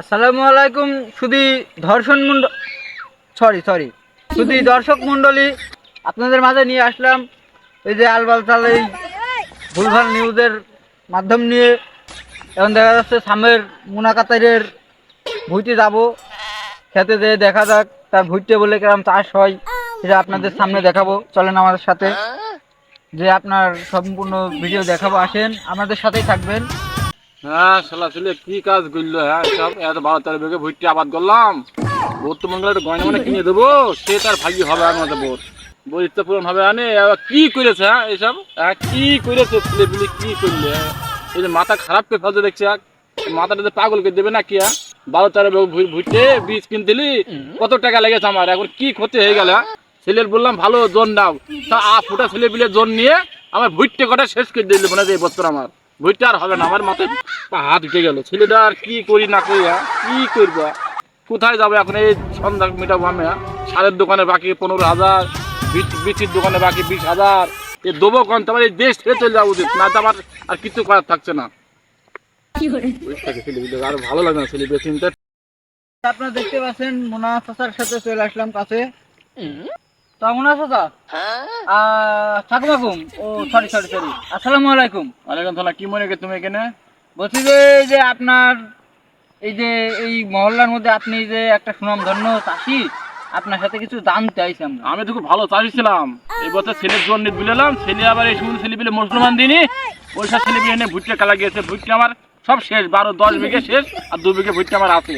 আসসালামু আলাইকুম শুধু ধর্ষণ মুন্ড সরি সরি। শুধু দর্শক মণ্ডলী, আপনাদের মাঝে নিয়ে আসলাম এই যে আলবালতাল এই ভুলভাল নিউজের মাধ্যম নিয়ে। এখন দেখা যাচ্ছে সামের মুনাকাতারের ভুইতে যাব। খেতে যেয়ে দেখা যাক, তার ভুইতে বলে কিরম চাষ হয় সেটা আপনাদের সামনে দেখাবো। চলেন আমাদের সাথে। যে আপনার সম্পূর্ণ ভিডিও দেখাবো, আসেন, আমাদের সাথেই থাকবেন। হ্যাঁ শালা ছেলে, কি কাজ করল হ্যাঁ? সব এত বারো তেরো বিঘে ভুট্টি আবাদ করলাম। বোর তো গয়না মানে কিনে দেবো, সে তার ভাগ্য হবে আর মতো বোর। বোর পূরণ হবে আনে কি করেছে হ্যাঁ এইসব হ্যাঁ কি করেছে ছেলে পিলে কি করলে? এই যে মাথা খারাপ করে ফেলতে দেখছি হ্যাঁ? মাথাটা যে পাগল করে দেবে না কি হ্যাঁ? বারো তেরো ভুই- ভুট্টে বীজ কিনতেলি কত টাকা লেগেছে আমার? এখন কি ক্ষতি হয়ে গেল হ্যাঁ? ছেলের বললাম, ভালো জোন নাও তা আ ফুটা ছেলে পিলে জোন নিয়ে আমার ভুট্টে কটা শেষ করে দিল, মনে এই বছর আমার। ভুট্টে আর হবে না, আমার মাথায় হাত উঠে গেল। ছেলেটা আর কি করি না করি হ্যাঁ? কি করব? কোথায় যাবে এখন? এই সন্ধ্যা মেটাবো আমি হ্যাঁ? সারের দোকানে বাকি পনেরো হাজার বিচ- বিচির দোকানে বাকি বিশ হাজার। এ দেবো কোন তোমার এই দেশ ছেড়ে চলে যাওয়া উচিত, না তো আমার আর কিছু করার থাকছে না। আর ভালো লাগে না ছেলে আপনারা দেখতে পাচ্ছেন মোনা সাথে চলে আসলাম কাছে। তা? মোনা চাচা ঠাকুর মাকুম ও সরি সরি সরি আসসালামু আলাইকুম। ওয়ালাইকুম সালাম। কি মনে তুমি এখানে? বলছি যে এই যে আপনার এই যে এই মহল্লার মধ্যে আপনি যে একটা সুনাম ধন্য চাষি আপনার সাথে কিছু জানতে আইছি আমরা আমি তো খুব ভালো চাইছিলাম এই বছর ছেলের জন্য বুঝলাম ছেলে আবার এই সময় ছেলে পেলে মুসলমান দিনই। ওই ছেলে পেলে এনে ভুট্টা কালা গিয়েছে। ভুট্টা আমার সব শেষ বারো দশ বিঘে শেষ আর দু বিঘে ভুট্টা আমার আছে।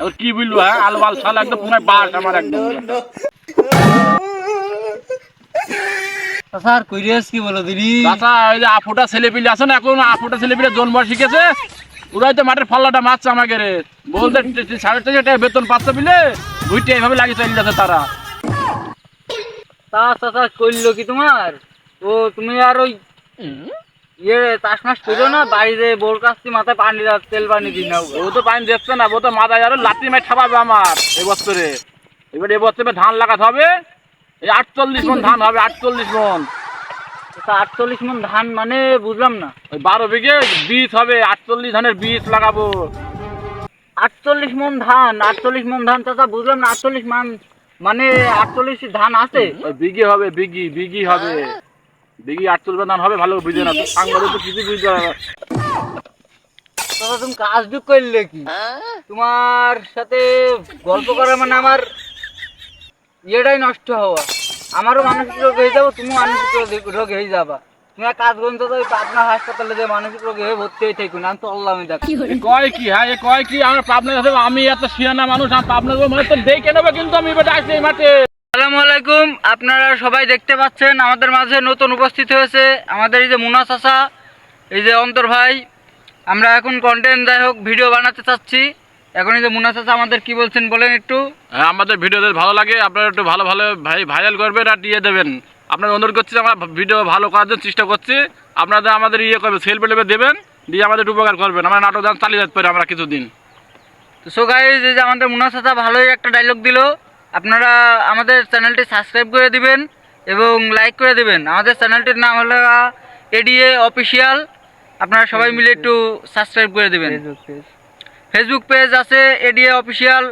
এবার কি বুঝলো হ্যাঁ? আল বাল সাল একদম পুরো বাস আমার একদম। স্যার কুইরিয়াস কি বলো দিদি চাচা ওই যে আফুটা ছেলে পিলে আছে না এখন আফুটা ছেলে পিলে জন্ম শিখেছে। ওরাই তো মাঠের ফল্লাটা মারছে আমাকে রে। বলতে সাড়ে চারশো টাকা বেতন পাচ্ছে বিলে ভুট্টা এইভাবে লাগিয়ে চলে যাচ্ছে তারা। তা চাচা করল কি তোমার? ও তুমি আর ওই ইয়ে চাষ মাস করো না বাইরে বোর কাছ থেকে মাথায় পানি দাও, তেল পানি দিই না ও তো পানি দিচ্ছে না ও তো মাথায় আরও লাঠি মাই ঠাপাবে আমার এবছরে এবার এই বছরে ধান লাগাতে হবে এই আটচল্লিশ মন ধান হবে আটচল্লিশ মন। আটচল্লিশ মন ধান মানে বুঝলাম না। ওই বারো বিঘে বীজ হবে আটচল্লিশ ধানের বীজ লাগাবো। আটচল্লিশ মন ধান আটচল্লিশ মন ধান চাচা বুঝলাম না আটচল্লিশ মান মানে আটচল্লিশ ধান আছে? ওই বিঘি হবে বিঘি বিঘি হবে। বিঘি আটচল্লিশ ধান হবে ভালো বুঝে না সাংবাদিক তো কিছু বুঝতে পারে তুমি কাজ করলে কি? তোমার সাথে গল্প করা মানে আমার ইয়েটাই নষ্ট হওয়া। আমারও মানসিক রোগ হয়ে যাব তুমিও মানসিক রোগ- হয়ে যাবা। তুমি এক কাজ করুন তো ওই পাবনা হাসপাতালে যে মানসিক রোগ হয়ে ভর্তি হয়ে থাকুন আমি তো আল্লাহ আমি দেখো। কয় কি হ্যাঁ কয় কি আমার পাবনা আছে আমি এত শিয়ানা মানুষ আমার পাবনা মানে তো দেখে নেবে কিন্তু আমি এবার এই মাঠে। আসসালামু আলাইকুম আপনারা সবাই দেখতে পাচ্ছেন আমাদের মাঝে নতুন উপস্থিত হয়েছে আমাদের এই যে মুনা চাচা এই যে অন্তর ভাই। আমরা এখন কন্টেন্ট যাই হোক ভিডিও বানাতে চাচ্ছি। এখন এই যে মুনা চাচা আমাদের কি বলছেন বলেন একটু। হ্যাঁ আমাদের ভিডিও যদি ভালো লাগে আপনারা একটু ভালো ভালো ভাই ভাইরাল করবেন আর দিয়ে দেবেন। আপনার অনুরোধ করছি আমরা ভিডিও ভালো করার জন্য চেষ্টা করছি। আপনাদের আমাদের ইয়ে করবে সেল পেলে দেবেন দিয়ে আমাদের একটু উপকার করবেন। আমরা নাটক গান চালিয়ে যেতে পারি আমরা কিছুদিন। তো সো গাইজ এই যে আমাদের মুনা চাচা ভালোই একটা ডায়লগ দিল। আপনারা আমাদের চ্যানেলটি সাবস্ক্রাইব করে দিবেন এবং লাইক করে দিবেন। আমাদের চ্যানেলটির নাম হলো এডিএ অফিসিয়াল। আপনারা সবাই মিলে একটু সাবস্ক্রাইব করে দিবেন। ফেসবুক পেজ আছে এডিএ অফিসিয়াল